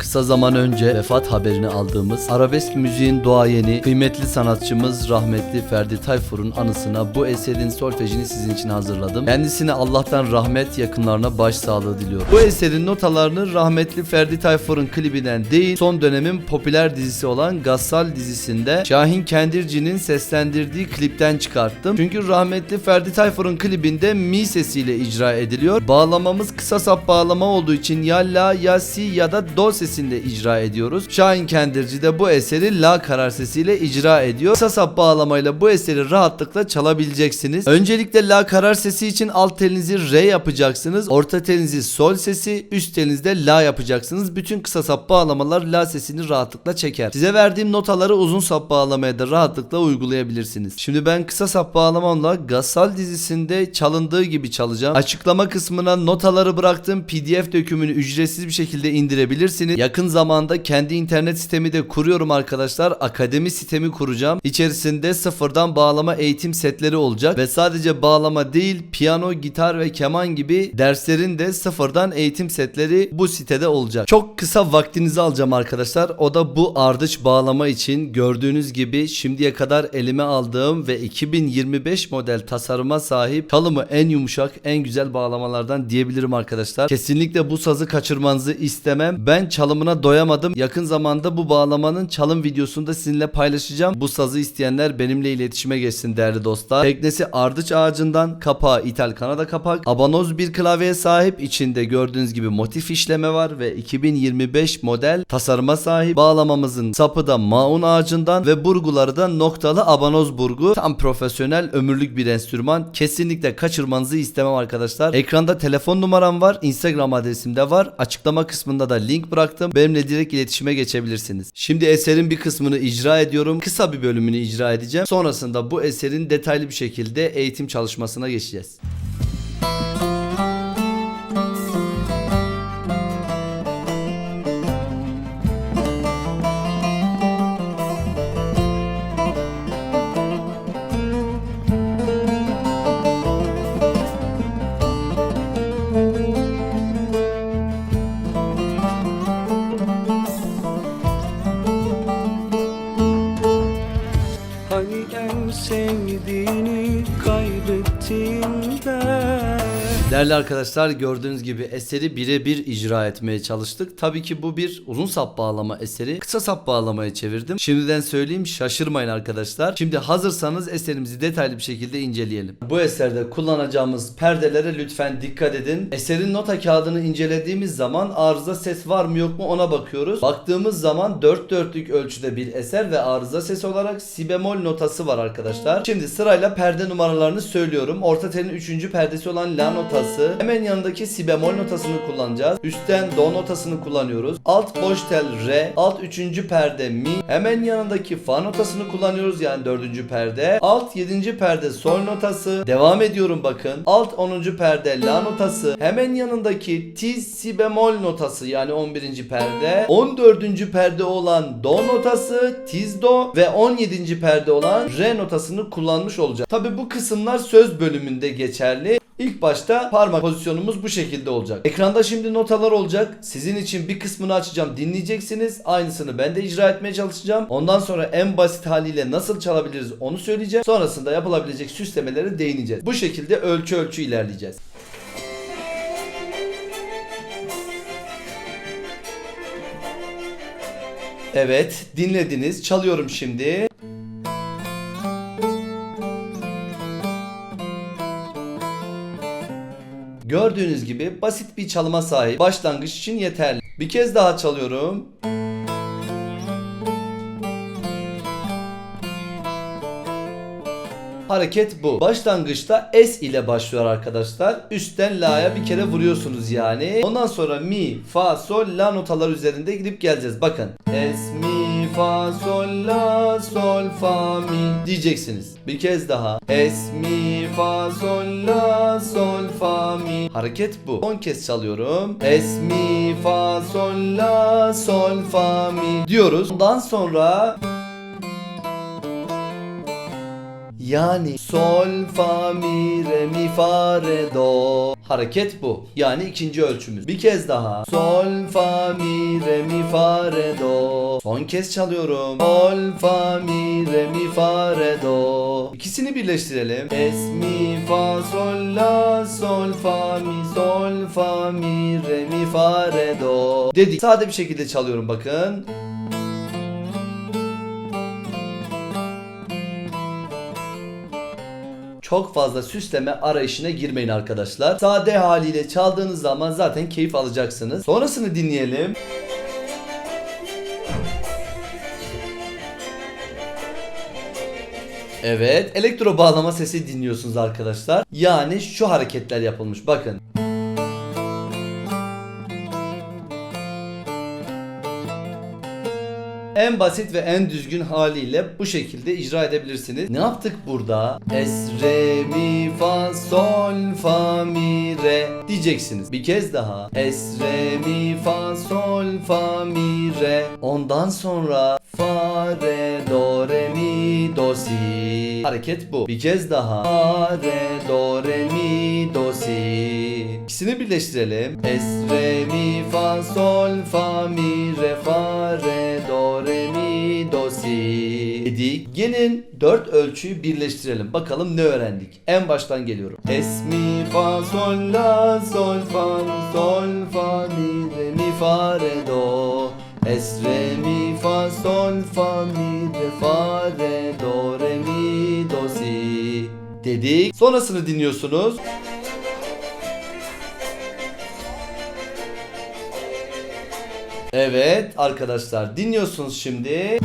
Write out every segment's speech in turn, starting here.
Kısa zaman önce vefat haberini aldığımız arabesk müziğin doğayeni, kıymetli sanatçımız rahmetli Ferdi Tayfur'un anısına bu eserin solfejini sizin için hazırladım. Kendisine Allah'tan rahmet, yakınlarına başsağlığı diliyorum. Bu eserin notalarını rahmetli Ferdi Tayfur'un klibinden değil, son dönemin popüler dizisi olan Gassal dizisinde Şahin Kendirci'nin seslendirdiği klipten çıkarttım. Çünkü rahmetli Ferdi Tayfur'un klibinde mi sesiyle icra ediliyor. Bağlamamız kısa sap bağlama olduğu için ya la ya si ya da do sesinde icra ediyoruz. Şahin Kendirci de bu eseri la karar sesiyle icra ediyor. Kısa sap bağlamayla bu eseri rahatlıkla çalabileceksiniz. Öncelikle la karar sesi için alt telinizi re yapacaksınız. Orta telinizi sol sesi, üst telinizde la yapacaksınız. Bütün kısa sap bağlamalar la sesini rahatlıkla çeker. Size verdiğim notaları uzun sap bağlamaya da rahatlıkla uygulayabilirsiniz. Şimdi ben kısa sap bağlamamla Gassal dizisinde çalındığı gibi çalacağım. Açıklama kısmına notaları bıraktım. PDF dökümünü ücretsiz bir şekilde indirebilirsiniz. Yakın zamanda kendi internet sitemi de kuruyorum arkadaşlar. Akademi sitemi kuracağım. İçerisinde sıfırdan bağlama eğitim setleri olacak ve sadece bağlama değil piyano, gitar ve keman gibi derslerin de sıfırdan eğitim setleri bu sitede olacak. Çok kısa vaktinizi alacağım arkadaşlar. O da bu ardıç bağlama için gördüğünüz gibi şimdiye kadar elime aldığım ve 2025 model tasarıma sahip çalımı en yumuşak, en güzel bağlamalardan diyebilirim arkadaşlar. Kesinlikle bu sazı kaçırmanızı istemem. Ben çalımına doyamadım. Yakın zamanda bu bağlamanın çalım videosunu da sizinle paylaşacağım. Bu sazı isteyenler benimle iletişime geçsin değerli dostlar. Teknesi ardıç ağacından, kapağı ithal Kanada kapak. Abanoz bir klavyeye sahip. İçinde gördüğünüz gibi motif işleme var ve 2025 model tasarıma sahip. Bağlamamızın sapı da maun ağacından ve burguları da noktalı abanoz burgu. Tam profesyonel ömürlük bir enstrüman. Kesinlikle kaçırmanızı istemem arkadaşlar. Ekranda telefon numaram var. Instagram adresim de var. Açıklama kısmında da link bıraktım. Benimle direkt iletişime geçebilirsiniz. Şimdi eserin bir kısmını icra ediyorum. Kısa bir bölümünü icra edeceğim. Sonrasında bu eserin detaylı bir şekilde eğitim çalışmasına geçeceğiz. Değerli arkadaşlar gördüğünüz gibi eseri birebir icra etmeye çalıştık. Tabii ki bu bir uzun sap bağlama eseri. Kısa sap bağlamaya çevirdim. Şimdiden söyleyeyim şaşırmayın arkadaşlar. Şimdi hazırsanız eserimizi detaylı bir şekilde inceleyelim. Bu eserde kullanacağımız perdelere lütfen dikkat edin. Eserin nota kağıdını incelediğimiz zaman arıza ses var mı yok mu ona bakıyoruz. Baktığımız zaman 4 dörtlük ölçüde bir eser ve arıza ses olarak si bemol notası var arkadaşlar. Şimdi sırayla perde numaralarını söylüyorum. Orta telin 3. perdesi olan la notası. Hemen yanındaki si bemol notasını kullanacağız. Üstten do notasını kullanıyoruz. Alt boş tel re. Alt 3. perde mi. Hemen yanındaki fa notasını kullanıyoruz yani 4. perde. Alt 7. perde sol notası. Devam ediyorum bakın. Alt 10. perde la notası. Hemen yanındaki tiz si bemol notası yani 11. perde. 14. perde olan do notası, tiz do ve 17. perde olan re notasını kullanmış olacağız. Tabi bu kısımlar söz bölümünde geçerli. İlk başta parmak pozisyonumuz bu şekilde olacak. Ekranda şimdi notalar olacak. Sizin için bir kısmını açacağım dinleyeceksiniz. Aynısını ben de icra etmeye çalışacağım. Ondan sonra en basit haliyle nasıl çalabiliriz onu söyleyeceğim. Sonrasında yapılabilecek süslemelere değineceğiz. Bu şekilde ölçü ölçü ilerleyeceğiz. Evet dinlediniz. Çalıyorum şimdi. Gördüğünüz gibi basit bir çalıma sahip. Başlangıç için yeterli. Bir kez daha çalıyorum. Hareket bu. Başlangıçta S ile başlıyor arkadaşlar. Üstten la'ya bir kere vuruyorsunuz yani. Ondan sonra mi, fa, sol, la notalar üzerinde gidip geleceğiz. Bakın. S, mi, fa, sol, la, sol, fa, mi diyeceksiniz. Bir kez daha. S, mi, fa, sol, la, sol, fa, mi. Hareket bu. 10 kez çalıyorum. S, mi, fa, sol, la, sol, fa, mi diyoruz. Ondan sonra Yani sol fa mi re mi fa re do. Hareket bu. Yani ikinci ölçümüz. Bir kez daha. Sol fa mi re mi fa re do. Son kez çalıyorum. Sol fa mi re mi fa re do. İkisini birleştirelim. Es mi fa sol la sol fa mi sol fa mi re mi fa re do. Dedik. Sade bir şekilde çalıyorum bakın. Çok fazla süsleme arayışına girmeyin arkadaşlar. Sade haliyle çaldığınız zaman zaten keyif alacaksınız. Sonrasını dinleyelim. Evet, elektro bağlama sesi dinliyorsunuz arkadaşlar. Yani şu hareketler yapılmış. Bakın. En basit ve en düzgün haliyle bu şekilde icra edebilirsiniz. Ne yaptık burada? Es, re, mi, fa, sol, fa, mi, re diyeceksiniz. Bir kez daha. Es, re, mi, fa, sol, fa, mi, re. Ondan sonra fa, re, do, re, mi, do, si. Hareket bu. Bir kez daha. Fa, re, do, re, mi, do, si. İkisini birleştirelim. Es, re, mi, fa, sol, fa, mi, re, fa, re, do, re, mi, do, si. Dedik. Gelin dört ölçüyü birleştirelim. Bakalım ne öğrendik. En baştan geliyorum. Es, mi, fa, sol, la, sol, fa, sol, fa, mi, re, mi, fa, re, do. Es, re, mi, fa, sol, fa, mi, re, fa, re, do, re, mi, do, si. Dedik. Sonrasını dinliyorsunuz. Evet arkadaşlar dinliyorsunuz şimdi.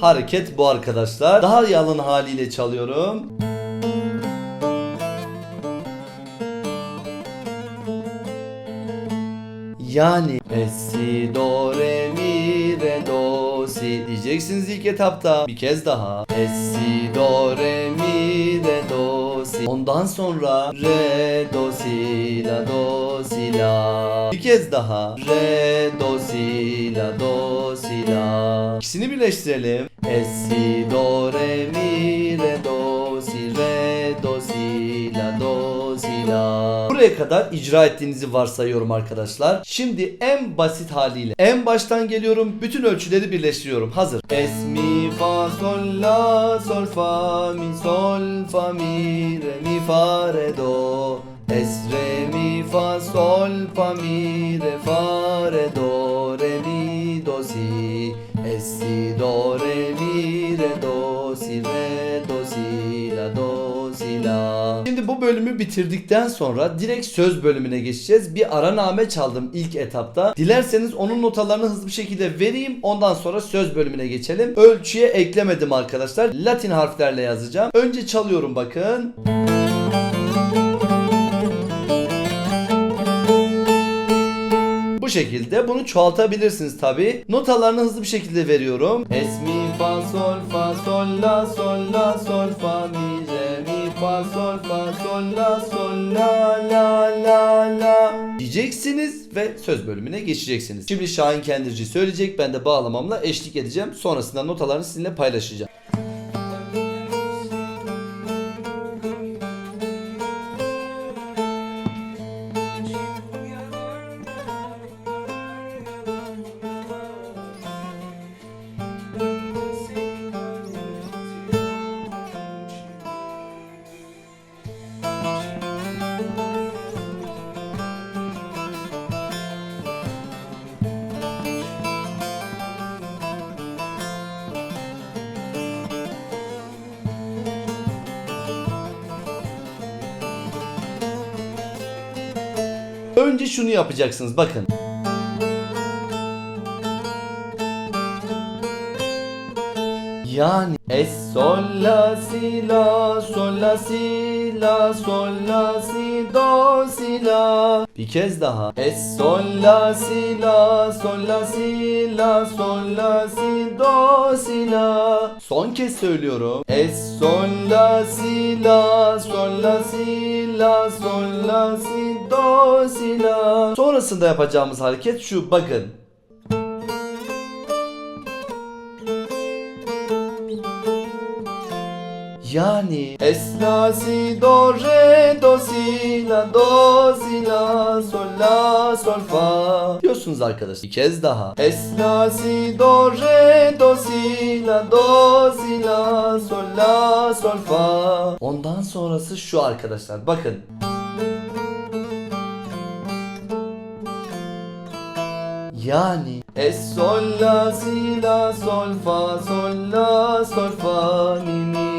Hareket bu arkadaşlar. Daha yalın haliyle çalıyorum. Yani re si do re mi re do si diyeceksiniz ilk etapta. Bir kez daha. Re si do re mi re do si. Ondan sonra re do si la do si la. Bir kez daha. Re do si la do si la. İkisini birleştirelim. Re si do re mi re do si re do si la do si la. Buraya kadar icra ettiğinizi varsayıyorum arkadaşlar. Şimdi en basit haliyle en baştan geliyorum. Bütün ölçüleri birleştiriyorum. Hazır. Es mi fa sol la sol fa mi sol fa mi re mi fa re do. Es re mi fa sol fa mi re fa re do re mi do si. Es si do re mi re do Şimdi bu bölümü bitirdikten sonra direkt söz bölümüne geçeceğiz. Bir araname çaldım ilk etapta. Dilerseniz onun notalarını hızlı bir şekilde vereyim. Ondan sonra söz bölümüne geçelim. Ölçüye eklemedim arkadaşlar. Latin harflerle yazacağım. Önce çalıyorum bakın. Bu şekilde bunu çoğaltabilirsiniz tabi. Notalarını hızlı bir şekilde veriyorum. Es mi fa sol fa sol la sol la sol fa mi fa sol fa sol la sol la la la la diyeceksiniz ve söz bölümüne geçeceksiniz. Şimdi Şahin Kendirci söyleyecek ben de bağlamamla eşlik edeceğim. Sonrasında notalarını sizinle paylaşacağım. Önce şunu yapacaksınız bakın. Yani es sol la si la sol la si la sol la si do si la. Bir kez daha. Es sol la si la sol la si la sol la si do si la. Son kez söylüyorum. Es sol la si la sol la si la sol la si do si la. Sonrasında yapacağımız hareket şu. Bakın Yani Es la si do re do si la do si la sol la sol fa diyorsunuz arkadaşlar. Bir kez daha. Es la si do re do si la do si la sol la sol fa. Ondan sonrası şu arkadaşlar. Bakın. Yani Es sol la si la sol fa sol la sol fa mi mi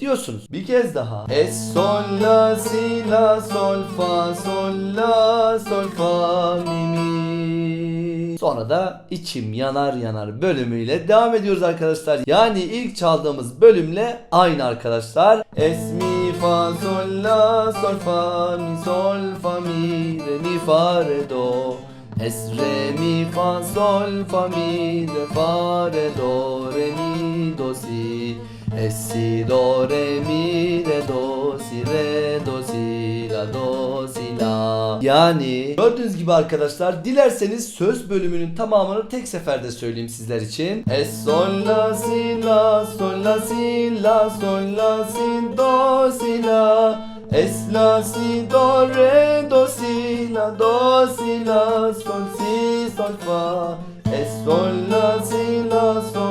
diyorsunuz. Bir kez daha. Es sol la si la sol fa sol la sol fa mi mi. Sonra da içim yanar yanar bölümüyle devam ediyoruz arkadaşlar. Yani ilk çaldığımız bölümle aynı arkadaşlar. Es mi fa sol la sol fa mi sol fa mi re mi fa re do. Es re mi fa sol fa mi re fa re do re mi do si Es si do re mi re do si re do si la do si la. Yani gördüğünüz gibi arkadaşlar dilerseniz söz bölümünün tamamını tek seferde söyleyeyim sizler için. Es sol la si la sol la si la sol la si do si la Es la si do re do si la do si la sol si sol fa. Es sol la si la sol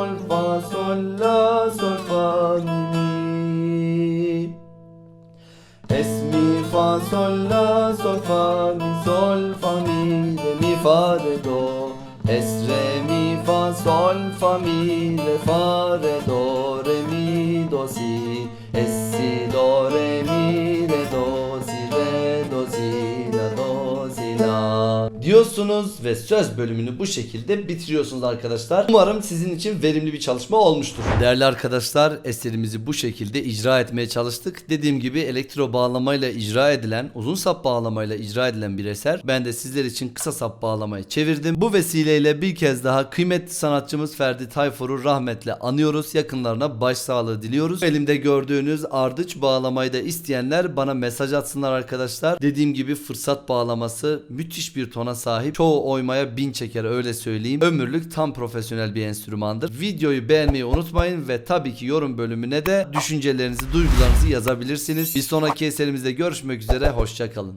fa sol la sol fa mi sol fa mi re mi fa re do. Es re mi fa sol fa mi re fa re do re mi do si diyorsunuz ve söz bölümünü bu şekilde bitiriyorsunuz arkadaşlar. Umarım sizin için verimli bir çalışma olmuştur. Değerli arkadaşlar eserimizi bu şekilde icra etmeye çalıştık. Dediğim gibi elektro bağlamayla icra edilen, uzun sap bağlamayla icra edilen bir eser. Ben de sizler için kısa sap bağlamayı çevirdim. Bu vesileyle bir kez daha kıymetli sanatçımız Ferdi Tayfur'u rahmetle anıyoruz. Yakınlarına başsağlığı diliyoruz. Elimde gördüğünüz ardıç bağlamayı da isteyenler bana mesaj atsınlar arkadaşlar. Dediğim gibi fırsat bağlaması müthiş bir tona sahip. Çoğu oymaya bin çeker öyle söyleyeyim. Ömürlük tam profesyonel bir enstrümandır. Videoyu beğenmeyi unutmayın ve tabii ki yorum bölümüne de düşüncelerinizi, duygularınızı yazabilirsiniz. Bir sonraki eserimizde görüşmek üzere. Hoşçakalın.